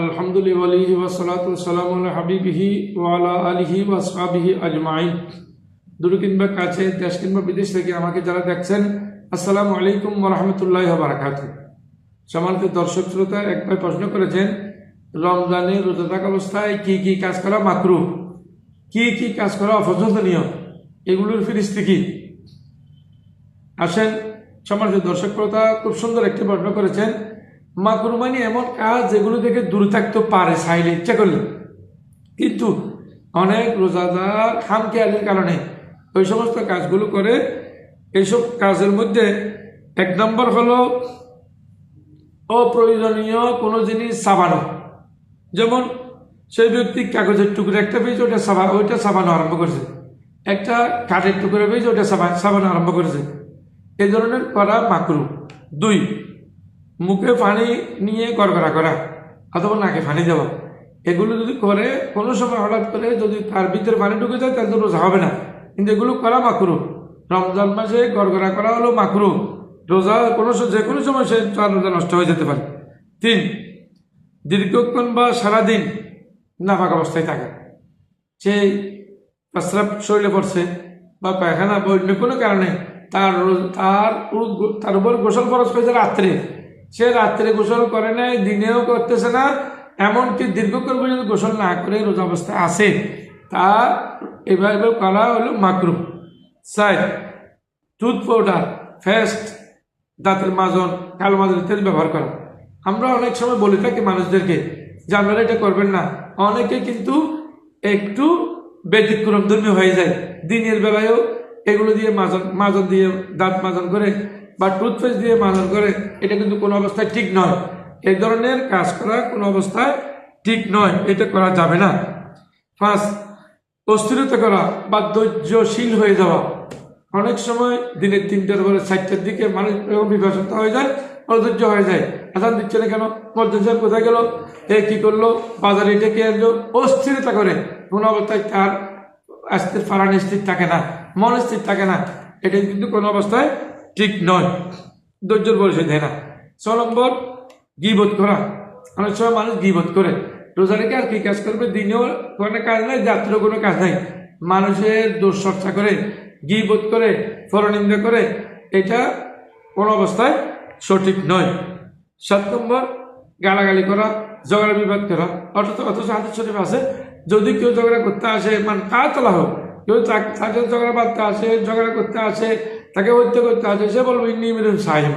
আলহামদুলিল্লাহ হাবিবিহি ওয়ালা কাছে, দেশ কিংবা বিদেশ থেকে আমাকে যারা দেখছেন, আসসালামু আলাইকুম দর্শক শ্রোতা এক ভাই প্রশ্ন করেছেন রমজানে রোজা থাকা অবস্থায় কি কি কাজ করা মাকরু কি কি কাজ করা অপছন্দনীয়? এগুলোর ফিরিস্তি কি? আসেন, সম্মানিত দর্শক শ্রোতা, খুব সুন্দর একটি বর্ণনা করেছেন মাকরু মানে এমন কাজ যেগুলো থেকে দূরে থাকতে পারে, চাইলে ইচ্ছা করলে। কিন্তু অনেক রোজাদার খামখেয়ালির কারণে ওই সমস্ত কাজগুলো করে, এইসব কাজের মধ্যে এক নম্বর হলো অপ্রয়োজনীয় কোনো জিনিস সাবানো যেমন সেই ব্যক্তি কাগজের টুকরো একটা পেয়েছে ওটা সাবা ওইটা সাবানো আরম্ভ করেছে। একটা কাঠের টুকরো পেয়েছে ওটা সাবা সাবানো আরম্ভ করেছে। এই ধরনের করা মাকরু। দুই মুখে পানি নিয়ে গড়গড়া করা, অথবা নাকে পানি দেওয়া। এগুলো যদি করে, কোনো সময় হঠাৎ করে যদি তার ভিতরে পানি ঢুকে যায়, তাহলে তো রোজা হবে না। কিন্তু এগুলো করা মাকরু রমজান মাসে গড়গড়া করা হলো মাকরু রোজা কোনো স- যে কোনো সময় সে তার রোজা নষ্ট হয়ে যেতে পারে। তিন, দীর্ঘক্ষণ বা সারাদিন নাফাক অবস্থায় থাকা। সেই প্রস্রাব শরীরে পড়ছে বা পায়খানা বা অন্য কোনো কারণে তার তার তার উপর গোসল খরচ হয়েছে রাত্রে। সে রাত্রে গোসল করে নাই, দিনেও করতেছে না, এমনকি দীর্ঘক্ষণ পর্যন্ত গোসল না করে রোজা অবস্থায় আসে তা এভাবে করা হলো মাকরু। সাইড টুথ পাউডার, ফেস্ট, দাঁতের মাজন, কালো মাজন ইত্যাদি ব্যবহার করা। আমরা অনেক সময় বলে থাকি মানুষদেরকে যে আপনারা এটা করবেন না। অনেকে কিন্তু একটু ব্যতিক্রম ধর্মী হয়ে যায়। দিনের বেলায়ও এগুলো দিয়ে মাজন মাজন দিয়ে দাঁত মাজন করে বা টুথপেস্ট দিয়ে মাজন করে, এটা কিন্তু কোনো অবস্থায় ঠিক নয়। এই ধরনের কাজ করা কোনো অবস্থায় ঠিক নয়, এটা করা যাবে না। পাঁচ অস্থিরতা করা বা ধৈর্যশীল হয়ে যাওয়া। অনেক সময় দিনের তিনটার পরে চারটার দিকে মানুষ এরকম হয়ে যায়, অধৈর্য হয়ে যায়। আসান দিচ্ছে না কেন? মধ্যে কোথায় গেল? এ কি করল? বাজারে এটা কে আনলো। অস্থিরতা করে। কোনো অবস্থায় তার স্থির ফারান স্থির থাকে না, মন স্থির থাকে না। এটা কিন্তু কোনো অবস্থায় ঠিক নয়। ধৈর্যর পরিচয় দেয় না। ছ নম্বর গিবোধ করা। অনেক সময় মানুষ গিবোধ করে। রোজা রেখে আর কি কাজ করবে? দিনেও কোনো কাজ নাই রাত্রেও কোনো কাজ নাই। মানুষের দুঃচর্চা করে গিবোধ করে, পরনিন্দা করে, এটা কোনো অবস্থায় সঠিক নয়। সাত নম্বর, গালাগালি করা, ঝগড়া বিবাদ করা। অথচ অথচ হাতের শরীফ আছে, যদি কেউ ঝগড়া করতে আসে মানে কার তোলা হোক কেউ তাকে ঝগড়া বাঁধতে আসে, ঝগড়া করতে আসে তাকে হত্যা করতে আসে সে বলব ইন্নি মিলুন সাহেব।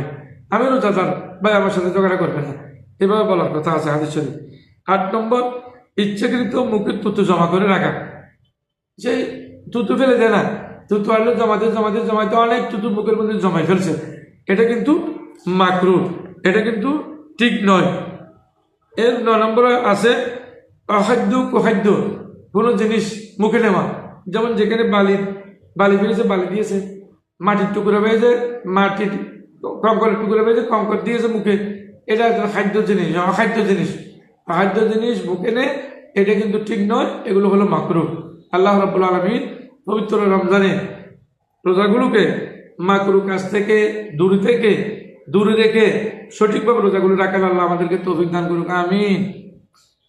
আমি রোজাদার ভাই আমার সাথে ঝগড়া করবে না। এভাবে বলার কথা আছে হাতের শরীফ। আট নম্বর, ইচ্ছাকৃত মুখে তুতু জমা করে রাখা। সেই তুতু ফেলে দেয় না। তুতু আনলে জমাতে জমাতে জমাতে অনেক তুতু মুখের মধ্যে জমাই ফেলছে। এটা কিন্তু মাকরু এটা কিন্তু ঠিক নয়। এর ন নম্বরে আছে অখাদ্য কুখাদ্য কোনো জিনিস মুখে নেওয়া। যেমন যেখানে বালি বালি ফেলেছে, বালি দিয়েছে। মাটির টুকরো পেয়েছে মাটির কঙ্করের টুকরো পেয়েছে কঙ্কর দিয়েছে মুখে। এটা একটা খাদ্য জিনিস, অখাদ্য জিনিস। অখাদ্য জিনিস মুখে নেয় এটা কিন্তু ঠিক নয়, এগুলো হলো মাকরু। আল্লাহ রাবুল আলমিন পবিত্র রমজানে রোজাগুলোকে মাকরু কাছ থেকে, দূরে থেকে, দূরে রেখে সঠিকভাবে রোজাগুলো রাখার আল্লাহ আমাদেরকে তৌফিক দান করুক, আমিন।